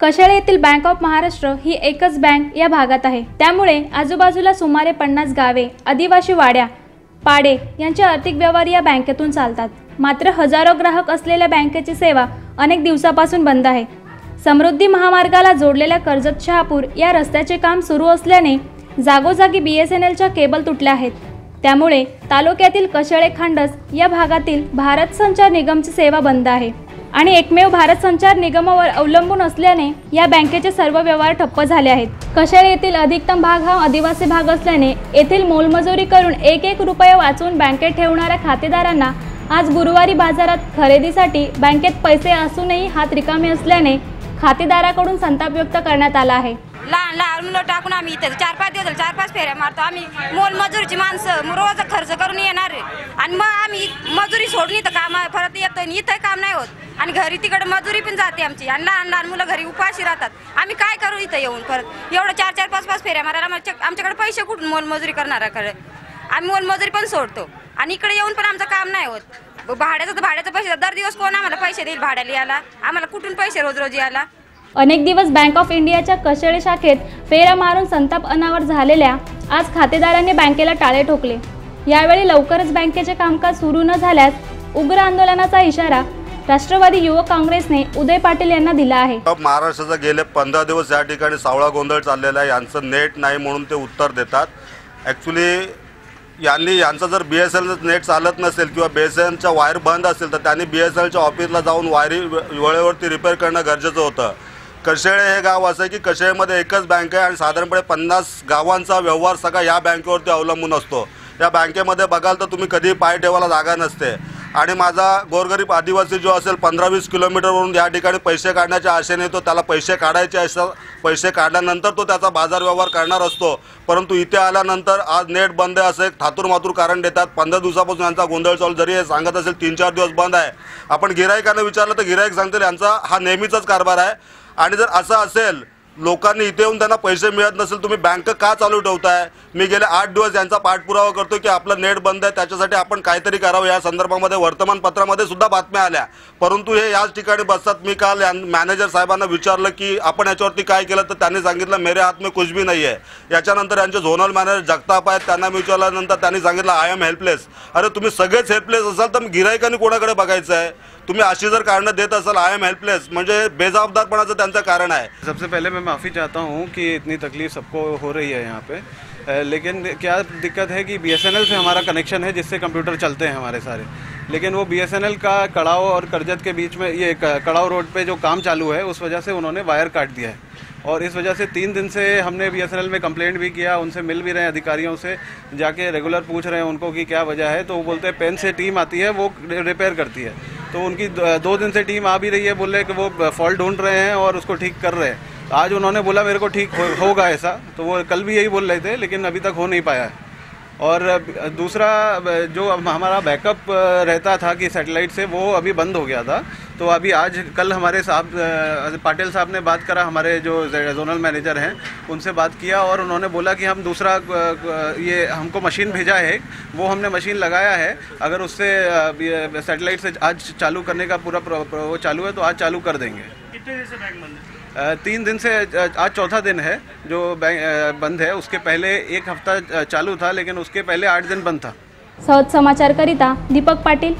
कशाळे येथील bank of Maharashtra ही एकच bank या भागात आहे. त्यामुळे आजूबाजूला सुमारे पन्नास गावे आदिवासी वाड्या पाडे यांचे आर्थिक व्यवहार या बँकेतून चालतात. मात्र हजारो ग्राहक असलेल्या बँकेची सेवा अनेक दिवसापासून बंद आहे. समृद्धी महामार्गाला जोडलेल्या कर्जत शहापूर या रस्त्याचे काम सुरू असल्याने जागोजागी बी एस एन एलच्या केबल तुटल्या आहेत. त्यामुळे तालुक्यातील कशळे खांडस या भागातील भारत संचार निगमची सेवा बंद आहे. आणि एकमेव भारत संचार निगमावर अवलंबून असल्याने या बँकेचे सर्व व्यवहार ठप्प झाले आहेत. कशळे येथील अधिकतम भाग हा आदिवासी भाग असल्याने येथील मोलमजुरी करून एक एक रुपये वाचवून बँकेत ठेवणाऱ्या खातेदारांना आज गुरुवारी बाजारात खरेदीसाठी बँकेत पैसे असूनही हात रिकामे असल्याने खातेदाराकडून संताप व्यक्त करण्यात आला आहे. लहान लहान मुलं टाकून आम्ही इथे चार पाच दिवस चार पाच फेऱ्या मारतो. आम्ही मोल मजुरीची माणसं मग रोज खर्च करून येणार आणि मग आम्ही मजुरी सोडून इथं काम परत येतो आणि इथं काम नाही होत. आणि घरी तिकडं मजुरी पण जाते आमची. आणि लहान लहान मुलं घरी उपाशी राहतात. आम्ही काय करू इथं येऊन परत? एवढं चार चार पाच पाच फेऱ्या मारायला आमच्याकडे पैसे कुठून मोल मजुरी करणाऱ्याकडे आम्ही मोल मजुरी पण सोडतो. आणि इकडे येऊन पण आमचं काम नाही होत. भाड्याचं तर भाड्याचं पैसे दर दिवस कोण आम्हाला पैसे देईल भाड्याला यायला? आम्हाला कुठून पैसे रोज रोज यायला? अनेक दिवस बँक ऑफ इंडियाच्या कशेळी शाखेत फेऱ्या मारून संताप अनावर झालेल्या आज खातेदारांनी बँकेला टाळे ठोकले. यावेळी लवकरच बँकेचे कामकाज सुरू न झाल्यास उग्र आंदोलनाचा इशारा राष्ट्रवादी युवक काँग्रेसने उदय पाटील यांना दिला आहे. महाराष्ट्राचा गेले पंधरा दिवस या ठिकाणी सावळा गोंधळ चाललेला आहे. यांचं नेट नाही म्हणून ते उत्तर देतात. ॲक्च्युली यांनी यांचं जर बी एस एल नेट चालत नसेल किंवा बी एस एलचा वायर बंद असेल तर त्यांनी बी एस एलच्या ऑफिसला जाऊन वायरी वेळेवरती रिपेअर करणं गरजेचं होतं. कशेळे हे गाव असं आहे की कशेळेमध्ये एकच बँक आहे आणि साधारणपणे पन्नास गावांचा व्यवहार सगळा या बँकेवरती अवलंबून असतो. या बँकेमध्ये बघाल तर तुम्ही कधी पाय ठेवायला जागा नसते. आणि माझा गोरगरीब आदिवासी जो असेल पंधरा वीस किलोमीटरवरून या ठिकाणी पैसे काढण्याच्या आशेने तो त्याला पैसे काढायचे असतात पैसे काढल्यानंतर तो त्याचा बाजार व्यवहार करणार असतो. परंतु इथे आल्यानंतर आज नेट बंद आहे असं एक थातूर मातूर कारण देतात. पंधरा दिवसापासून यांचा गोंधळ चालू. जरी हे सांगत असेल तीन चार दिवस बंद आहे. आपण गिरायकांना विचारलं तर गिरायक सांगतील यांचा हा नेहमीचाच कारभार आहे. आणि जर असं असेल लोकांनी इथे येऊन त्यांना पैसे मिळत नसेल तुम्ही बँक का चालू ठेवताय? मी गेले आठ दिवस यांचा पाठपुरावा करतो की आपलं नेट बंद आहे त्याच्यासाठी आपण काहीतरी करावं. या संदर्भामध्ये वर्तमानपत्रामध्ये सुद्धा बातम्या आल्या. परंतु हे याच ठिकाणी बसतात. मी काल मॅनेजर साहेबांना विचारलं की आपण याच्यावरती काय केलं तर त्यांनी सांगितलं मेरे हात में कुछ भी नाही आहे याच्यानंतर यांचे झोनल मॅनेजर जगताप आहेत. त्यांना मी विचारल्यानंतर त्यांनी सांगितलं आय एम हेल्पलेस अरे तुम्ही सगळेच हेल्पलेस असाल तर गिरायकांनी कोणाकडे बघायचं आहे तुम्ही अशी जर कारणं देत असाल आय एम हेल्पलेस म्हणजे कारण आहे. सबसे पहले मैं माफ़ी चाहता हूँ कि इतनी तकलीफ़ सबको हो रही है यहाँ पे। लेकिन क्या दिक्कत है कि बीएसएनएल से हमारा कनेक्शन है, जिससे कंप्यूटर चलते हैं हमारे सारे। लेकिन वो बीएसएनएल का कड़ाव और करजत के बीच में, ये कड़ाव रोड पे जो काम चालू है, उस वजह से उन्होंने वायर काट दिया है। और इस वजह से तीन दिन से हमने बी एस में कंप्लेंट भी किया, उनसे मिल भी रहे हैं अधिकारियों से, जाके रेगुलर पूछ रहे हैं उनको कि क्या वजह है तो वो बोलते हैं पेन से टीम आती है, वो रिपेयर करती है। तो उनकी दो दिन से टीम आ भी रही है, बोल रहे कि वो फॉल्ट ढूंढ रहे हैं और उसको ठीक कर रहे हैं। आज उन्होंने बोला, मेरे को ठीक होगा ऐसा। तो वो कल भी यही बोल रहे थे, लेकिन अभी तक हो नहीं पाया है। और दूसरा जो हमारा बैकअप रहता था कि सेटेलाइट से, वो अभी बंद हो गया था। तो अभी आज कल हमारे साहब पाटिल साहब ने बात करा हमारे जो जोनल मैनेजर हैं उनसे बात किया और उन्होंने बोला कि हम दूसरा ये हमको मशीन भेजा है वो हमने मशीन लगाया है अगर उससे सेटेलाइट से आज चालू करने का पूरा वो चालू है तो आज चालू कर देंगे। कितने दिन से बैंक बंद है? तीन दिन से आज चौथा दिन है जो बैंक बंद है उसके पहले एक हफ़्ता चालू था लेकिन उसके पहले आठ दिन बंद था। सहज समाचारकरिता दीपक पाटील।